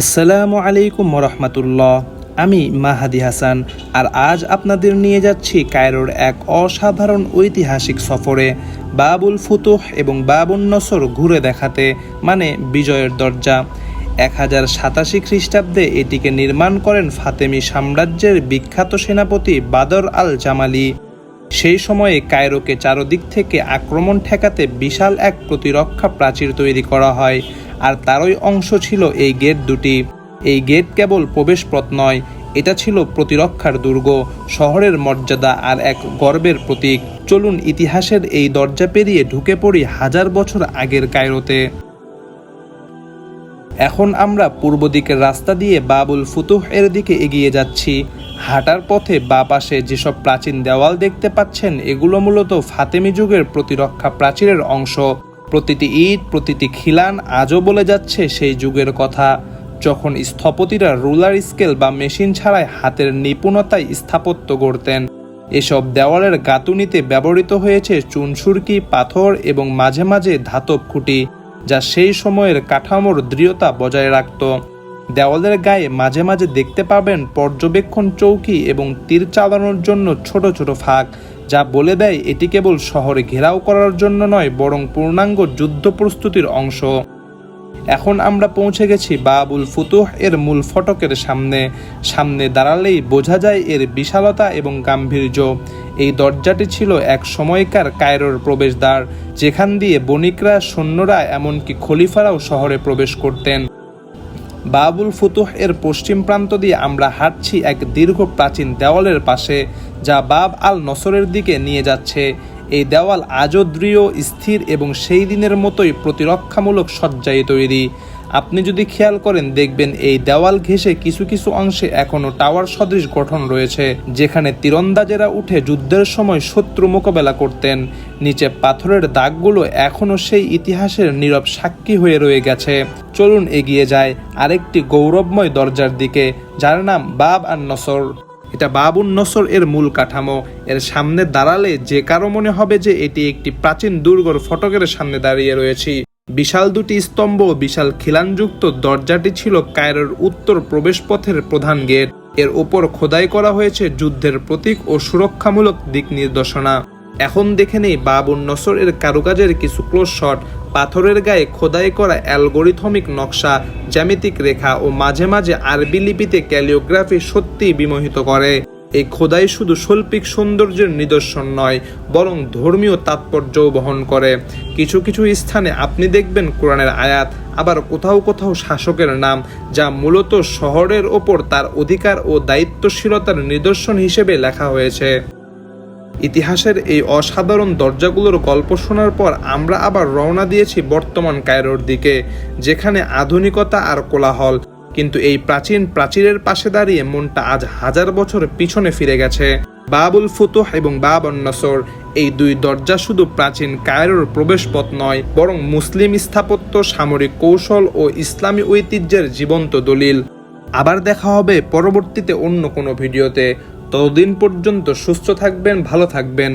আসসালামু আলাইকুম রহমতুল্লাহ আমি মাহাদি হাসান, আর আজ আপনাদের নিয়ে যাচ্ছি কায়রোর এক অসাধারণ ঐতিহাসিক সফরে বাবুল ফুতুহ এবং বাবুল নসর ঘুরে দেখাতে মানে বিজয়ের দরজা। এক হাজার সাতাশি খ্রিস্টাব্দে এটিকে নির্মাণ করেন ফাতেমি সাম্রাজ্যের বিখ্যাত সেনাপতি বাদর আল জামালি সেই সময়ে কায়রোকে চারদিক থেকে আক্রমণ ঠেকাতে বিশাল এক প্রতিরক্ষা প্রাচীর তৈরি করা হয়, আর তারই অংশ ছিল এই গেট দুটি। এই গেট কেবল প্রবেশপথ নয়, এটা ছিল প্রতিরক্ষার দুর্গ, শহরের মর্যাদা আর এক গর্বের প্রতীক। চলুন ইতিহাসের এই দরজা পেরিয়ে ঢুকে পড়ি হাজার বছর আগের কায়রোতে। এখন আমরা পূর্ব দিকের রাস্তা দিয়ে বাবুল ফুতুহ এর দিকে এগিয়ে যাচ্ছি। হাঁটার পথে বা পাশে যেসব প্রাচীন দেওয়াল দেখতে পাচ্ছেন, এগুলো মূলত ফাতেমি যুগের প্রতিরক্ষা প্রাচীরের অংশ। প্রতিটি ইট, প্রতিটি খিলান আজও বলে যাচ্ছে সেই যুগের কথা। যখন স্থপতিরা রুলার স্কেল বা মেশিন ছাড়াই হাতের নিপুণতায় স্থাপত্য গড়তেন, এসব দেওয়ালের গাঁথুনিতে ব্যবহৃত হয়েছে চুনসুরকি, পাথর এবং মাঝে মাঝে ধাতব খুঁটি। যা সেই সময়ের কাঠামোর দৃঢ়তা বজায় রাখত। দেওয়ালের গায়ে মাঝে মাঝে দেখতে পাবেন পর্যবেক্ষণ চৌকি এবং তীর চালানোর জন্য ছোট ছোট ফাঁক, যা বলে দেয় এটি কেবল শহরে ঘেরাও করার জন্য নয়, বরং পূর্ণাঙ্গ যুদ্ধ প্রস্তুতির অংশ। এখন আমরা পৌঁছে গেছি বাবুল ফুতুহ এর মূল ফটকের সামনে। সামনে দাঁড়ালেই বোঝা যায় এর বিশালতা এবং গাম্ভীর্য। এই দরজাটি ছিল এক সময়কার কায়রোর প্রবেশদ্বার, যেখান দিয়ে বণিকরা, সৈন্যরা, এমনকি খলিফারাও শহরে প্রবেশ করতেন। বাবুল ফুতুহ এর পশ্চিম প্রান্ত দিয়ে আমরা হাঁটছি এক দীর্ঘ প্রাচীন দেওয়ালের পাশে, যা বাব আল নসরের দিকে নিয়ে যাচ্ছে। এই দেওয়াল আজও দৃঢ়, স্থির এবং সেই দিনের মতোই প্রতিরক্ষামূলক সজ্জায় তৈরি। আপনি যদি খেয়াল করেন, দেখবেন এই দেওয়াল ঘেঁষে কিছু কিছু অংশে এখনও টাওয়ার সদৃশ গঠন রয়েছে, যেখানে তীরন্দাজেরা উঠে যুদ্ধের সময় শত্রু মোকাবেলা করতেন। নিচে পাথরের দাগগুলো এখনও সেই ইতিহাসের নীরব সাক্ষী হয়ে রয়ে গেছে। চলুন এগিয়ে যায় আরেকটি গৌরবময় দরজার দিকে, যার নাম বাব আর নসর এটা বাবুন নসর এর মূল কাঠামো। এর সামনে দাঁড়ালে যে কারও মনে হবে যে এটি একটি প্রাচীন দুর্গর ফটকের সামনে দাঁড়িয়ে রয়েছি। বিশাল দুটি স্তম্ভ বিশাল খিলানযুক্ত দরজাটি ছিল কায়রোর উত্তর প্রবেশপথের প্রধান গেট। এর ওপর খোদাই করা হয়েছে যুদ্ধের প্রতীক ও সুরক্ষামূলক দিক নির্দেশনা। এখন দেখে নেই বাবুন নসর এর কারুকাজের কিছু ক্লোজ শট পাথরের গায়ে খোদাই করা অ্যালগোরিথমিক নকশা, জ্যামিতিক রেখা ও মাঝে মাঝে আরবি লিপিতে ক্যালিওগ্রাফি সত্যিই বিমোহিত করে। এই খোদাই শুধু শৈল্পিক সৌন্দর্যের নিদর্শন নয়, বরং ধর্মীয় তাৎপর্যও বহন করে। কিছু কিছু স্থানে আপনি দেখবেন কোরআনের আয়াত, আবার কোথাও কোথাও শাসকের নাম, যা মূলত শহরের ওপর তার অধিকার ও দায়িত্বশীলতার নিদর্শন হিসেবে লেখা হয়েছে। ইতিহাসের এই অসাধারণ দরজাগুলোর গল্প শোনার পর আমরা আবার রওনা দিয়েছি বর্তমান কায়রোর দিকে, যেখানে আধুনিকতা আর কোলাহল। কিন্তু এই প্রাচীন প্রাচীরের পাশে দাঁড়িয়ে মনটা আজ হাজার বছর পিছনে ফিরে গেছে। বাবুল ফুতুহ এবং বাবন নসর এই দুই দরজা শুধু প্রাচীন কায়রোর প্রবেশপথ নয়, বরং মুসলিম স্থাপত্য, সামরিক কৌশল ও ইসলামী ঐতিহ্যের জীবন্ত দলিল। আবার দেখা হবে পরবর্তীতে অন্য কোনো ভিডিওতে। ততদিন পর্যন্ত সুস্থ থাকবেন ভালো থাকবেন।